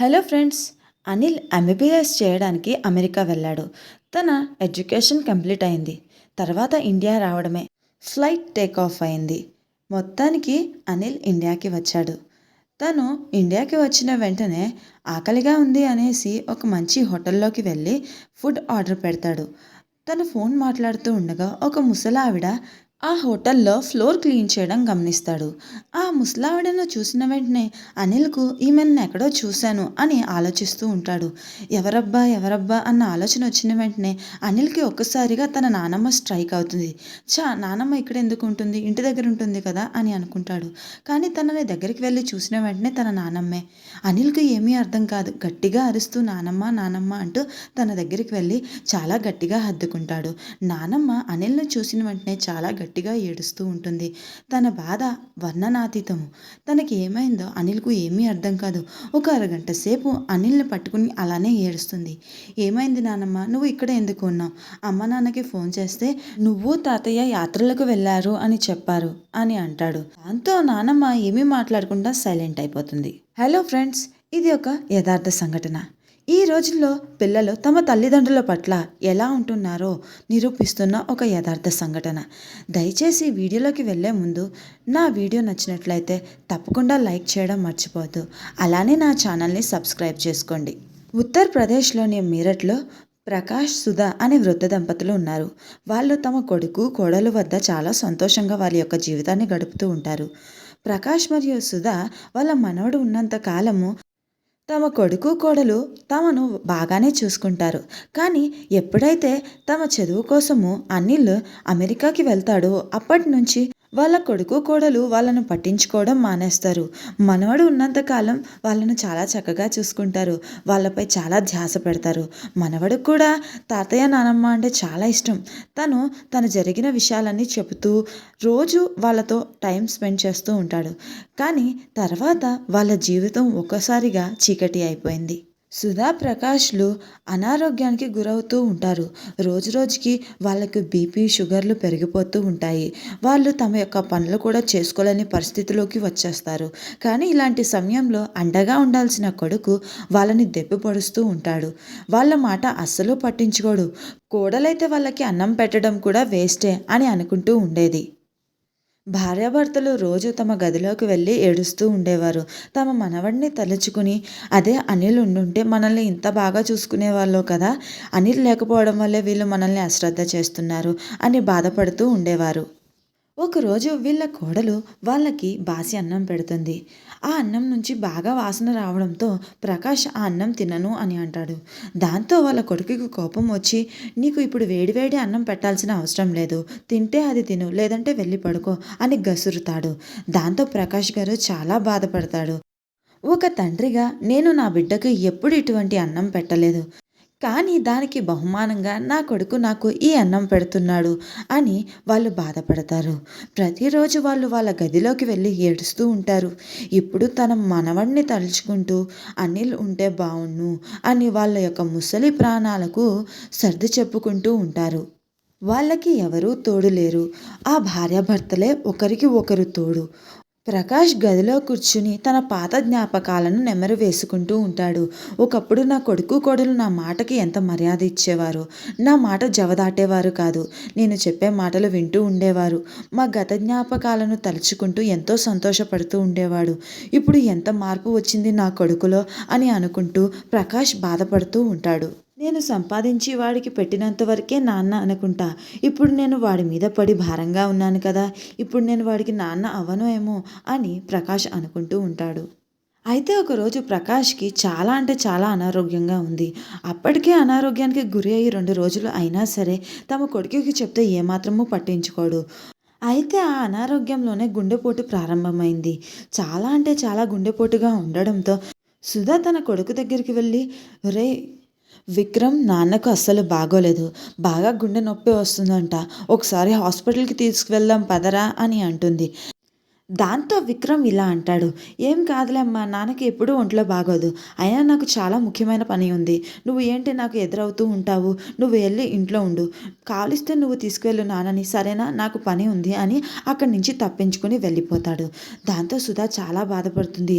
Hello friends Anil MBBS చేయడానికి America వెళ్ళాడు. తన ఎడ్యుకేషన్ కంప్లీట్ అయింది. తర్వాత ఇండియా రావడమే. ఫ్లైట్ టేక్ ఆఫ్ అయింది. మొత్తానికి అనిల్ ఇండియాకి వచ్చాడు. తను ఇండియాకి వచ్చిన వెంటనే ఆకలిగా ఉంది అనేసి ఒక మంచి హోటల్లోకి వెళ్ళి ఫుడ్ ఆర్డర్ పెడతాడు. తను ఫోన్ మాట్లాడుతూ ఉండగా ఒక ముసలావిడ ఆ హోటల్లో ఫ్లోర్ క్లీన్ చేయడం గమనిస్తాడు. ఆ ముసలావిడను చూసిన వెంటనే అనిల్కు ఈమెను ఎక్కడో చూశాను అని ఆలోచిస్తూ ఉంటాడు. ఎవరబ్బా ఎవరబ్బా అన్న ఆలోచన వచ్చిన వెంటనే అనిల్కి ఒక్కసారిగా తన నానమ్మ స్ట్రైక్ అవుతుంది. చా నానమ్మ ఇక్కడ ఎందుకు ఉంటుంది? ఇంటి దగ్గర ఉంటుంది కదా అని అనుకుంటాడు. కానీ తనని దగ్గరికి వెళ్ళి చూసిన వెంటనే తన నానమ్మే. అనిల్కి ఏమీ అర్థం కాదు. గట్టిగా అరుస్తూ నానమ్మ నానమ్మ అంటూ తన దగ్గరికి వెళ్ళి చాలా గట్టిగా హద్దుకుంటాడు. నానమ్మ అనిల్ను చూసిన వెంటనే చాలా గట్టిగా ఏడుస్తూ ఉంటుంది. తన బాధ వర్ణనాతీతము. తనకి ఏమైందో అనిల్కు ఏమీ అర్థం కాదు. ఒక అరగంట సేపు అనిల్ని పట్టుకుని అలానే ఏడుస్తుంది. ఏమైంది నానమ్మ? నువ్వు ఇక్కడ ఎందుకు ఉన్నావు? అమ్మ నాన్నకి ఫోన్ చేస్తే నువ్వు తాతయ్య యాత్రలకు వెళ్ళారు అని చెప్పారు అని అంటాడు. దాంతో నానమ్మ ఏమీ మాట్లాడకుండా సైలెంట్ అయిపోతుంది. హలో ఫ్రెండ్స్ ఇది ఒక యథార్థ సంఘటన. ఈ రోజుల్లో పిల్లలు తమ తల్లిదండ్రుల పట్ల ఎలా ఉంటున్నారో నిరూపిస్తున్న ఒక యథార్థ సంఘటన. దయచేసి వీడియోలోకి వెళ్ళే ముందు నా వీడియో నచ్చినట్లయితే తప్పకుండా లైక్ చేయడం మర్చిపోద్దు అలానే నా ఛానల్ని సబ్స్క్రైబ్ చేసుకోండి. ఉత్తరప్రదేశ్లోని మీరట్లో ప్రకాష్ సుధా అనే వృద్ధ దంపతులు ఉన్నారు. వాళ్ళు తమ కొడుకు కోడలు వద్ద చాలా సంతోషంగా వాళ్ళ యొక్క జీవితాన్ని గడుపుతూ ఉంటారు. ప్రకాష్ మరియు సుధా వాళ్ళ మనవడు ఉన్నంత కాలము తమ కొడుకు కోడలు తమను బాగానే చూసుకుంటారు. కానీ ఎప్పుడైతే తమ చదువు కోసము అనిల్ అమెరికాకి వెళ్తాడో అప్పటి నుంచి వాళ్ళ కొడుకు కోడలు వాళ్ళను పట్టించుకోవడం మానేస్తారు. మనవడు ఉన్నంతకాలం వాళ్ళను చాలా చక్కగా చూసుకుంటారు. వాళ్ళపై చాలా ధ్యాస పెడతారు. మనవడు కూడా తాతయ్య నానమ్మ అంటే చాలా ఇష్టం. తను తను జరిగిన విషయాలన్నీ చెబుతూ రోజు వాళ్ళతో టైం స్పెండ్ చేస్తూ ఉంటాడు. కానీ తర్వాత వాళ్ళ జీవితం ఒక్కసారిగా చీకటి అయిపోయింది. సుధా ప్రకాష్లు అనారోగ్యానికి గురవుతూ ఉంటారు. రోజు రోజుకి వాళ్ళకు బీపీ షుగర్లు పెరిగిపోతూ ఉంటాయి. వాళ్ళు తమ యొక్క పనులు కూడా చేసుకోలేని పరిస్థితిలోకి వచ్చేస్తారు. కానీ ఇలాంటి సమయంలో అండగా ఉండాల్సిన కొడుకు వాళ్ళని దెబ్బపడుస్తూ ఉంటాడు. వాళ్ళ మాట అస్సలు పట్టించుకోడు. కోడలైతే వాళ్ళకి అన్నం పెట్టడం కూడా వేస్టే అని అనుకుంటూ ఉండేది. భార్యాభర్తలు రోజు తమ గదిలోకి వెళ్ళి ఏడుస్తూ ఉండేవారు. తమ మనవడిని తలుచుకుని అదే అనిల్ ఉండుంటే మనల్ని ఇంత బాగా చూసుకునేవాళ్ళు కదా? అనిల్ లేకపోవడం వల్లే వీళ్ళు మనల్ని అశ్రద్ధ చేస్తున్నారు అని బాధపడుతూ ఉండేవారు. ఒకరోజు వీళ్ళ కోడలు వాళ్ళకి బాసి అన్నం పెడుతుంది. ఆ అన్నం నుంచి బాగా వాసన రావడంతో ప్రకాష్ ఆ అన్నం తినను అని అంటాడు. దాంతో వాళ్ళ కొడుకుకి కోపం వచ్చి నీకు ఇప్పుడు వేడివేడి అన్నం పెట్టాల్సిన అవసరం లేదు. తింటే అది తిను లేదంటే వెళ్ళి పడుకో అని గసురుతాడు. దాంతో ప్రకాష్ గారు చాలా బాధపడతాడు. ఒక తండ్రిగా నేను నా బిడ్డకు ఎప్పుడు ఇటువంటి అన్నం పెట్టలేదు. కానీ దానికి బహుమానంగా నా కొడుకు నాకు ఈ అన్నం పెడుతున్నాడు అని వాళ్ళు బాధపడతారు. ప్రతిరోజు వాళ్ళు వాళ్ళ గదిలోకి వెళ్ళి ఏడుస్తూ ఉంటారు. ఇప్పుడు తన మనవడిని తలుచుకుంటూ అనిల్ ఉంటే బావుణ్ణు అని వాళ్ళ యొక్క ముసలి ప్రాణాలకు సర్ది చెప్పుకుంటూ ఉంటారు. వాళ్ళకి ఎవరూ తోడు లేరు. ఆ భార్యాభర్తలే ఒకరికి ఒకరు తోడు. ప్రకాష్ గదిలో కూర్చుని తన పాత జ్ఞాపకాలను నెమరు వేసుకుంటూ ఉంటాడు. ఒకప్పుడు నా కొడుకు కోడలు నా మాటకి ఎంత మర్యాద ఇచ్చేవారు? నా మాట జవదాటేవారు కాదు. నేను చెప్పే మాటలు వింటూ ఉండేవారు. మా గత జ్ఞాపకాలను తలుచుకుంటూ ఎంతో సంతోషపడుతూ ఉండేవాడు. ఇప్పుడు ఎంత మార్పు వచ్చింది నా కొడుకులో అని అనుకుంటూ ప్రకాష్ బాధపడుతూ ఉంటాడు. నేను సంపాదించి వాడికి పెట్టినంత వరకే నాన్న అనుకుంటా. ఇప్పుడు నేను వాడి మీద పడి భారంగా ఉన్నాను కదా. ఇప్పుడు నేను వాడికి నాన్న అవను ఏమో అని ప్రకాష్ అనుకుంటూ ఉంటాడు. అయితే ఒకరోజు ప్రకాష్కి చాలా అంటే చాలా అనారోగ్యంగా ఉంది. అప్పటికే అనారోగ్యానికి గురి అయ్యి రెండు రోజులు అయినా సరే తమ కొడుకుకి చెప్తే ఏమాత్రమూ పట్టించుకోడు. అయితే ఆ అనారోగ్యంలోనే గుండెపోటు ప్రారంభమైంది. చాలా అంటే చాలా గుండెపోటుగా ఉండడంతో సుధా తన కొడుకు దగ్గరికి వెళ్ళి రే విక్రమ్ నాన్నకు అస్సలు బాగోలేదు. బాగా గుండె నొప్పి వస్తుందంట. ఒకసారి హాస్పిటల్కి తీసుకువెళ్దాం పదరా అని అంటుంది. దాంతో విక్రమ్ ఇలా అంటాడు. ఏం కాదులేమ్మా నాన్నకి ఎప్పుడూ ఒంట్లో బాగోదు. అయినా నాకు చాలా ముఖ్యమైన పని ఉంది. నువ్వు ఏంటి నాకు ఎదురవుతూ ఉంటావు? నువ్వు వెళ్ళి ఇంట్లో ఉండు. కాలిస్తే నువ్వు తీసుకువెళ్ళు నాన్నని. సరేనా? నాకు పని ఉంది అని అక్కడి నుంచి తప్పించుకుని వెళ్ళిపోతాడు. దాంతో సుధా చాలా బాధపడుతుంది.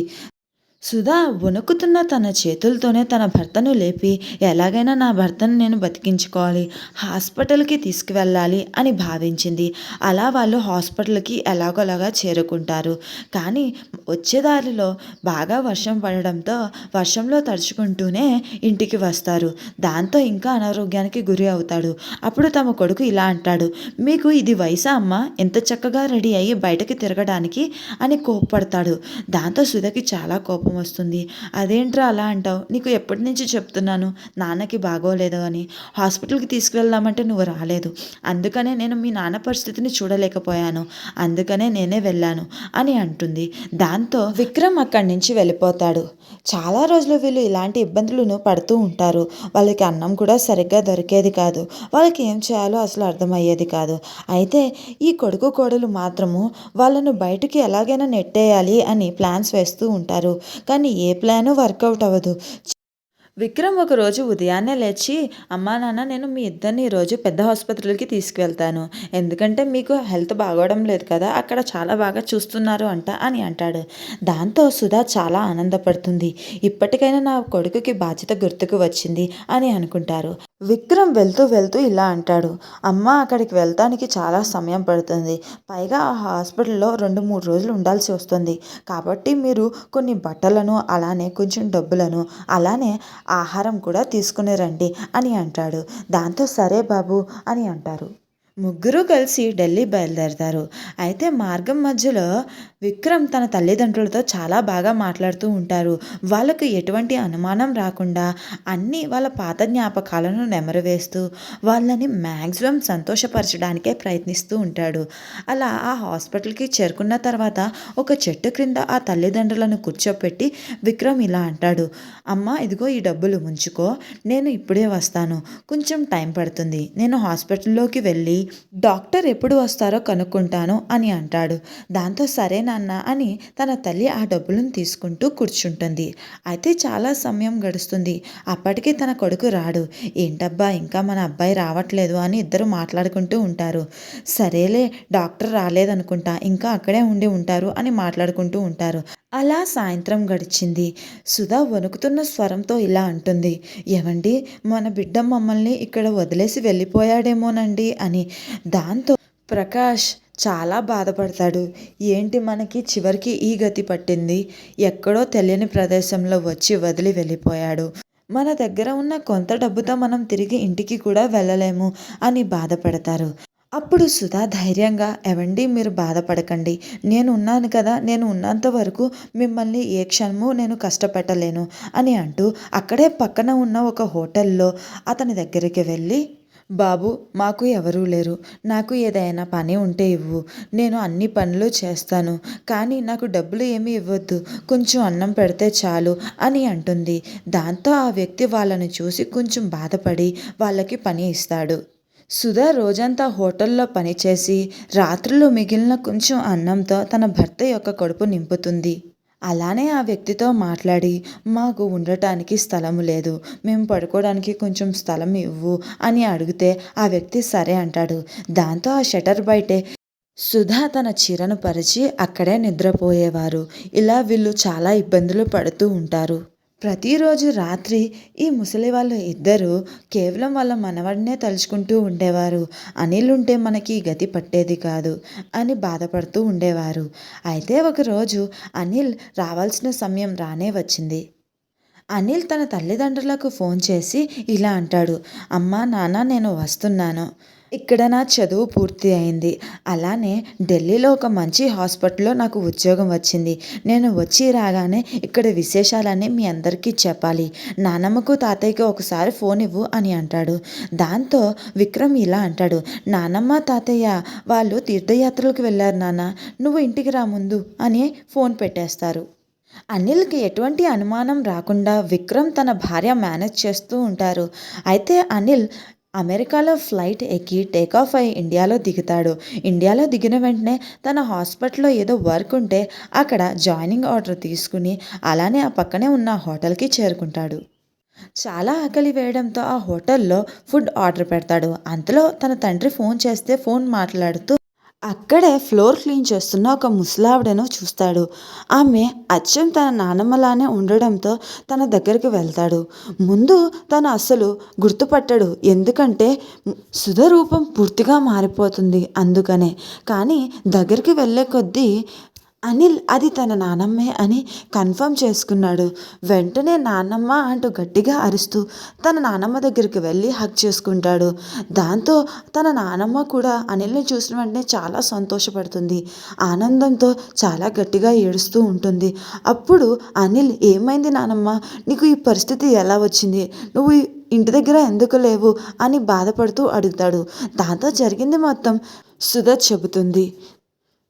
సుధా వణుకుతున్న తన చేతులతోనే తన భర్తను లేపి ఎలాగైనా నా భర్తను నేను బతికించుకోవాలి హాస్పిటల్కి తీసుకువెళ్ళాలి అని భావించింది. అలా వాళ్ళు హాస్పిటల్కి ఎలాగోలాగా చేరుకుంటారు. కానీ వచ్చేదారిలో బాగా వర్షం పడడంతో వర్షంలో తడుచుకుంటూనే ఇంటికి వస్తారు. దాంతో ఇంకా అనారోగ్యానికి గురి అవుతాడు. అప్పుడు తమ కొడుకు ఇలా అంటాడు మీకు ఇది వయసా అమ్మ? ఎంత చక్కగా రెడీ అయ్యి బయటకి తిరగడానికి? అని కోప్పడతాడు. దాంతో సుధకి చాలా కోపం వస్తుంది. అదేంట్రా అలా అంటావు? నీకు ఎప్పటి నుంచి చెప్తున్నాను? నాన్నకి బాగోలేదు అని. హాస్పిటల్కి తీసుకువెళ్దామంటే నువ్వు రాలేదు. అందుకనే నేను మీ నాన్న పరిస్థితిని చూడలేకపోయాను. అందుకనే నేనే వెళ్ళాను. అని అంటుంది. దాంతో విక్రమ్ అక్కడి నుంచి వెళ్ళిపోతాడు. చాలా రోజులు వీళ్ళు ఇలాంటి ఇబ్బందులను పడుతూ ఉంటారు. వాళ్ళకి అన్నం కూడా సరిగ్గా దొరికేది కాదు. వాళ్ళకి ఏం చేయాలో అసలు అర్థమయ్యేది కాదు. అయితే ఈ కొడుకు కోడలు మాత్రము వాళ్ళను బయటికి ఎలాగైనా నెట్టేయాలి అని ప్లాన్స్ వేస్తూ ఉంటారు. కానీ ఏ ప్లాను వర్కౌట్ అవ్వదు. విక్రమ్ ఒకరోజు ఉదయాన్నే లేచి అమ్మా నాన్న నేను మీ ఇద్దరిని ఈరోజు పెద్ద ఆసుపత్రులకి తీసుకువెళ్తాను. ఎందుకంటే మీకు హెల్త్ బాగోవడం లేదు కదా అక్కడ చాలా బాగా చూస్తున్నారు అంట అని అంటాడు. దాంతో సుధా చాలా ఆనందపడుతుంది. ఇప్పటికైనా నా కొడుకుకి బాధ్యత గుర్తుకు వచ్చింది అని అనుకుంటారు. విక్రమ్ వెళ్తూ వెళ్తూ ఇలా అంటాడు. అమ్మ అక్కడికి వెళ్తానికి చాలా సమయం పడుతుంది. పైగా ఆ హాస్పిటల్లో రెండు మూడు రోజులు ఉండాల్సి వస్తుంది. కాబట్టి మీరు కొన్ని బట్టలను అలానే కొంచెం డబ్బులను అలానే ఆహారం కూడా తీసుకుని రండి అని అంటాడు. దాంతో సరే బాబు అని అంటారు. ముగ్గురు కలిసి ఢిల్లీ బయలుదేరతారు. అయితే మార్గం మధ్యలో విక్రమ్ తన తల్లిదండ్రులతో చాలా బాగా మాట్లాడుతూ ఉంటారు. వాళ్ళకు ఎటువంటి అనుమానం రాకుండా అన్నీ వాళ్ళ పాత జ్ఞాపకాలను నెమరవేస్తూ వాళ్ళని మ్యాక్సిమం సంతోషపరచడానికే ప్రయత్నిస్తూ ఉంటాడు. అలా ఆ హాస్పిటల్కి చేరుకున్న తర్వాత ఒక చెట్టు క్రింద ఆ తల్లిదండ్రులను కూర్చోపెట్టి విక్రమ్ ఇలా అంటాడు అమ్మ ఇదిగో ఈ డబ్బులు ఉంచుకో నేను ఇప్పుడే వస్తాను. కొంచెం టైం పడుతుంది. నేను హాస్పిటల్లోకి వెళ్ళి డాక్టర్ ఎప్పుడు వస్తారో కనుక్కుంటాను అని అంటాడు. దాంతో సరే నాన్న అని తన తల్లి ఆ డబ్బులను తీసుకుంటూ కూర్చుంటుంది. అయితే చాలా సమయం గడుస్తుంది. అప్పటికి తన కొడుకు రాడు. ఏంటబ్బా ఇంకా మన అబ్బాయి రావట్లేదు అని ఇద్దరు మాట్లాడుకుంటూ ఉంటారు. సరేలే డాక్టర్ రాలేదనుకుంటా ఇంకా అక్కడే ఉండి ఉంటారు అని మాట్లాడుకుంటూ ఉంటారు. అలా సాయంత్రం గడిచింది. సుధా వణుకుతున్న స్వరంతో ఇలా అంటుంది. ఏమండి మన బిడ్డ మమ్మల్ని ఇక్కడ వదిలేసి వెళ్ళిపోయాడేమోనండి అని. దాంతో ప్రకాష్ చాలా బాధపడతాడు. ఏంటి మనకి చివరికి ఈ గతి పట్టింది? ఎక్కడో తెలియని ప్రదేశంలో వచ్చి వదిలి వెళ్ళిపోయాడు. మన దగ్గర ఉన్న కొంత డబ్బుతో మనం తిరిగి ఇంటికి కూడా వెళ్ళలేము అని బాధపడతారు. అప్పుడు సుధా ధైర్యంగా ఎవండి మీరు బాధపడకండి. నేను ఉన్నాను కదా నేను ఉన్నంత వరకు మిమ్మల్ని ఏ క్షణము నేను కష్టపెట్టలేను అని అంటూ అక్కడే పక్కన ఉన్న ఒక హోటల్లో అతని దగ్గరికి వెళ్ళి బాబు మాకు ఎవరూ లేరు. నాకు ఏదైనా పని ఉంటే ఇవ్వు. నేను అన్ని పనులు చేస్తాను. కానీ నాకు డబ్బులు ఏమీ ఇవ్వద్దు. కొంచెం అన్నం పెడితే చాలు అని అంటుంది. దాంతో ఆ వ్యక్తి వాళ్ళని చూసి కొంచెం బాధపడి వాళ్ళకి పని ఇస్తాడు. సుధా రోజంతా హోటల్లో పనిచేసి రాత్రులు మిగిలిన కొంచెం అన్నంతో తన భర్త యొక్క కడుపు నింపుతుంది. అలానే ఆ వ్యక్తితో మాట్లాడి మాకు ఉండటానికి స్థలము లేదు. మేము పడుకోవడానికి కొంచెం స్థలం ఇవ్వు అని అడిగితే ఆ వ్యక్తి సరే అంటాడు. దాంతో ఆ షటర్ బయటే సుధా తన చీరను పరిచి అక్కడే నిద్రపోయేవారు. ఇలా వీళ్ళు చాలా ఇబ్బందులు పడుతూ ఉంటారు. ప్రతిరోజు రాత్రి ఈ ముసలి వాళ్ళు ఇద్దరూ కేవలం వాళ్ళ మనవడినే తలుచుకుంటూ ఉండేవారు. అనిల్ ఉంటే మనకి గతి పట్టేది కాదు అని బాధపడుతూ ఉండేవారు. అయితే ఒకరోజు అనిల్ రావాల్సిన సమయం రానే వచ్చింది. అనిల్ తన తల్లిదండ్రులకు ఫోన్ చేసి ఇలా అంటాడు అమ్మా నాన్న నేను వస్తున్నాను. ఇక్కడ నా చదువు పూర్తి అయింది. అలానే ఢిల్లీలో ఒక మంచి హాస్పిటల్లో నాకు ఉద్యోగం వచ్చింది. నేను వచ్చి రాగానే ఇక్కడ విశేషాలన్నీ మీ అందరికీ చెప్పాలి. నానమ్మకు తాతయ్యకి ఒకసారి ఫోన్ ఇవ్వు అని అంటాడు. దాంతో విక్రమ్ ఇలా అంటాడు. నానమ్మ తాతయ్య వాళ్ళు తీర్థయాత్రలకు వెళ్ళారు నాన్న. నువ్వు ఇంటికి రా ముందు అని ఫోన్ పెట్టేస్తారు. అనిల్కి ఎటువంటి అనుమానం రాకుండా విక్రమ్ తన భార్య మేనేజ్ చేస్తూ ఉంటారు. అయితే అనిల్ అమెరికాలో ఫ్లైట్ ఎక్కి టేక్ ఆఫ్ అయి ఇండియాలో దిగుతాడు. ఇండియాలో దిగిన వెంటనే తన హాస్పిటల్లో ఏదో వర్క్ ఉంటే అక్కడ జాయినింగ్ ఆర్డర్ తీసుకుని అలానే ఆ పక్కనే ఉన్న హోటల్కి చేరుకుంటాడు. చాలా ఆకలి వేయడంతో ఆ హోటల్లో ఫుడ్ ఆర్డర్ పెడతాడు. అంతలో తన తండ్రి ఫోన్ చేస్తే ఫోన్ మాట్లాడుతూ అక్కడే ఫ్లోర్ క్లీన్ చేస్తున్న ఒక ముసలావిడను చూస్తాడు. ఆమె అచ్చం తన నానమ్మలానే ఉండడంతో తన దగ్గరికి వెళ్తాడు. ముందు తను అసలు గుర్తుపట్టడు. ఎందుకంటే సుధ రూపం పూర్తిగా మారిపోతుంది అందుకనే. కానీ దగ్గరికి వెళ్ళే కొద్దీ అనిల్ అది తన నానమ్మే అని కన్ఫర్మ్ చేసుకున్నాడు. వెంటనే నానమ్మ అంటూ గట్టిగా అరుస్తూ తన నానమ్మ దగ్గరికి వెళ్ళి హక్ చేసుకుంటాడు. దాంతో తన నానమ్మ కూడా అనిల్ని చూసిన వెంటనే చాలా సంతోషపడుతుంది. ఆనందంతో చాలా గట్టిగా ఏడుస్తూ ఉంటుంది. అప్పుడు అనిల్ ఏమైంది నానమ్మ? నీకు ఈ పరిస్థితి ఎలా వచ్చింది? నువ్వు ఇంటి దగ్గర ఎందుకు లేవు? అని బాధపడుతూ అడుగుతాడు. దాంతో జరిగింది మొత్తం సుధ చెబుతుంది.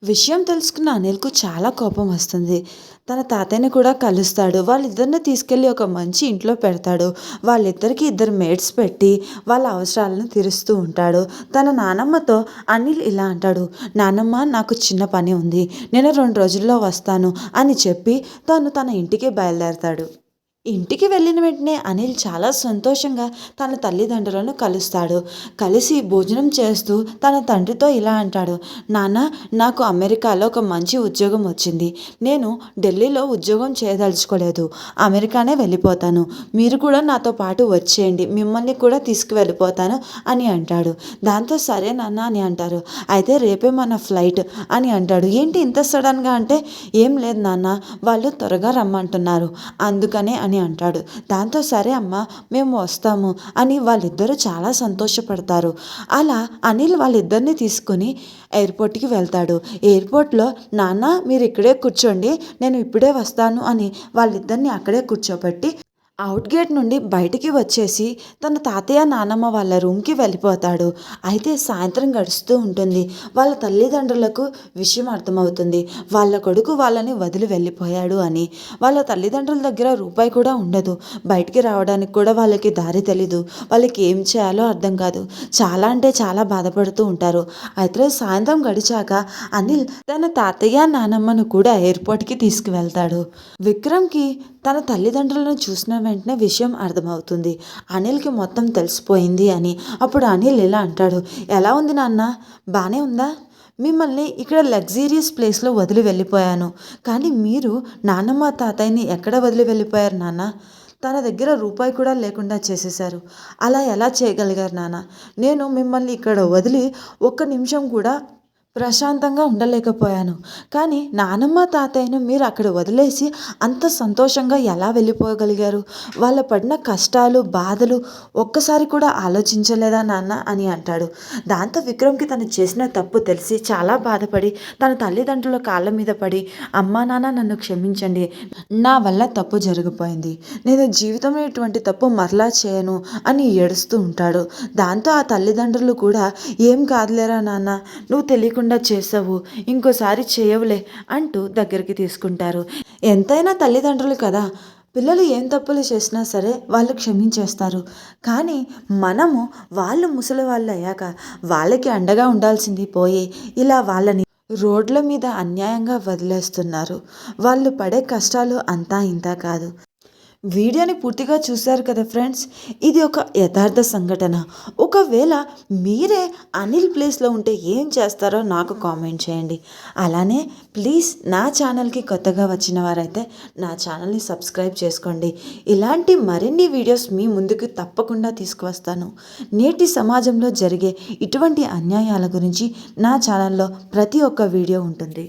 విషయం తెలుసుకున్న అనిల్కు చాలా కోపం వస్తుంది. తన తాతయ్యని కూడా కలుస్తాడు. వాళ్ళిద్దరిని తీసుకెళ్ళి ఒక మంచి ఇంట్లో పెడతాడు. వాళ్ళిద్దరికి ఇద్దరు మేడ్స్ పెట్టి వాళ్ళ అవసరాలను తీరుస్తూ ఉంటాడు. తన నానమ్మతో అనిల్ ఇలా అంటాడు నానమ్మ నాకు చిన్న పని ఉంది. నేను రెండు రోజుల్లో వస్తాను అని చెప్పి తను తన ఇంటికి బయలుదేరతాడు. ఇంటికి వెళ్ళిన వెంటనే అనిల్ చాలా సంతోషంగా తన తల్లిదండ్రులను కలుస్తాడు. కలిసి భోజనం చేస్తూ తన తండ్రితో ఇలా అంటాడు నాన్న నాకు అమెరికాలో ఒక మంచి ఉద్యోగం వచ్చింది. నేను ఢిల్లీలో ఉద్యోగం చేయదలుచుకోలేదు. అమెరికానే వెళ్ళిపోతాను. మీరు కూడా నాతో పాటు వచ్చేయండి. మిమ్మల్ని కూడా తీసుకువెళ్ళిపోతాను అని అంటాడు. దాంతో సరే నాన్న అని అంటారు. అయితే రేపే మన ఫ్లైట్ అని అంటాడు. ఏంటి ఇంత సడన్గా అంటే? ఏం లేదు నాన్న వాళ్ళు త్వరగా రమ్మంటున్నారు. అందుకనే అని అంటాడు. దాంతో సరే అమ్మ మేము వస్తాము అని వాళ్ళిద్దరూ చాలా సంతోషపడతారు. అలా అనిల్ వాళ్ళిద్దరిని తీసుకొని ఎయిర్పోర్ట్కి వెళ్తాడు. ఎయిర్పోర్ట్లో నాన్న మీరు ఇక్కడే కూర్చోండి నేను ఇప్పుడే వస్తాను అని వాళ్ళిద్దరిని అక్కడే కూర్చోబెట్టి అవుట్ గేట్ నుండి బయటికి వచ్చేసి తన తాతయ్య నానమ్మ వాళ్ళ రూమ్కి వెళ్ళిపోతాడు. అయితే సాయంత్రం గడుస్తూ ఉంటుంది. వాళ్ళ తల్లిదండ్రులకు విషయం అర్థమవుతుంది. వాళ్ళ కొడుకు వాళ్ళని వదిలి వెళ్ళిపోయాడు అని. వాళ్ళ తల్లిదండ్రుల దగ్గర రూపాయి కూడా ఉండదు. బయటికి రావడానికి కూడా వాళ్ళకి దారి తెలీదు. వాళ్ళకి ఏం చేయాలో అర్థం కాదు. చాలా అంటే చాలా బాధపడుతూ ఉంటారు. అయితే సాయంత్రం గడిచాక అనిల్ తన తాతయ్య నానమ్మను కూడా ఎయిర్పోర్ట్కి తీసుకువెళ్తాడు. విక్రమ్కి తన తల్లిదండ్రులను చూసిన వెంటనే విషయం అర్థమవుతుంది. అనిల్కి మొత్తం తెలిసిపోయింది అని. అప్పుడు అనిల్ ఇలా అంటాడు ఎలా ఉంది నాన్న? బాగానే ఉందా? మిమ్మల్ని ఇక్కడ లగ్జీరియస్ ప్లేస్లో వదిలి వెళ్ళిపోయాను. కానీ మీరు నాన్నమ్మ తాతయ్యని ఎక్కడ వదిలి వెళ్ళిపోయారు నాన్న? తన దగ్గర రూపాయి కూడా లేకుండా చేసేశారు. అలా ఎలా చేయగలిగారు నాన్న? నేను మిమ్మల్ని ఇక్కడ వదిలి ఒక్క నిమిషం కూడా ప్రశాంతంగా ఉండలేకపోయాను. కానీ నానమ్మ తాతయ్యను మీరు అక్కడ వదిలేసి అంత సంతోషంగా ఎలా వెళ్ళిపోగలిగారు? వాళ్ళ పడిన కష్టాలు బాధలు ఒక్కసారి కూడా ఆలోచించలేదా నాన్న అని అంటాడు. దాంతో విక్రమ్కి తను చేసిన తప్పు తెలిసి చాలా బాధపడి తన తల్లిదండ్రుల కాళ్ళ మీద పడి అమ్మా నాన్న నన్ను క్షమించండి. నా వల్ల తప్పు జరిగిపోయింది. నేను జీవితంలో ఇటువంటి తప్పు మరలా చేయను అని ఏడుస్తూ ఉంటాడు. దాంతో ఆ తల్లిదండ్రులు కూడా ఏం కాదులేరా నాన్న నువ్వు తెలియకుండా తెలియకుండా చేసావు ఇంకోసారి చేయవులే అంటూ దగ్గరికి తీసుకుంటారు. ఎంతైనా తల్లిదండ్రులు కదా. పిల్లలు ఏం తప్పులు చేసినా సరే వాళ్ళు క్షమించేస్తారు. కానీ మనము వాళ్ళు ముసలి వాళ్ళు అయ్యాక వాళ్ళకి అండగా ఉండాల్సింది పోయి ఇలా వాళ్ళని రోడ్ల మీద అన్యాయంగా వదిలేస్తున్నారు. వాళ్ళు పడే కష్టాలు అంతా ఇంత కాదు. వీడియోని పూర్తిగా చూశారు కదా ఫ్రెండ్స్? ఇది ఒక యథార్థ సంఘటన. ఒకవేళ మీరే అనిల్ ప్లేస్లో ఉంటే ఏం చేస్తారో నాకు కామెంట్ చేయండి. అలానే ప్లీజ్ నా ఛానల్కి కొత్తగా వచ్చిన వారైతే నా ఛానల్ని సబ్స్క్రైబ్ చేసుకోండి. ఇలాంటి మరిన్ని వీడియోస్ మీ ముందుకు తప్పకుండా తీసుకువస్తాను. నేటి సమాజంలో జరిగే ఇటువంటి అన్యాయాల గురించి నా ఛానల్లో ప్రతి ఒక్క వీడియో ఉంటుంది.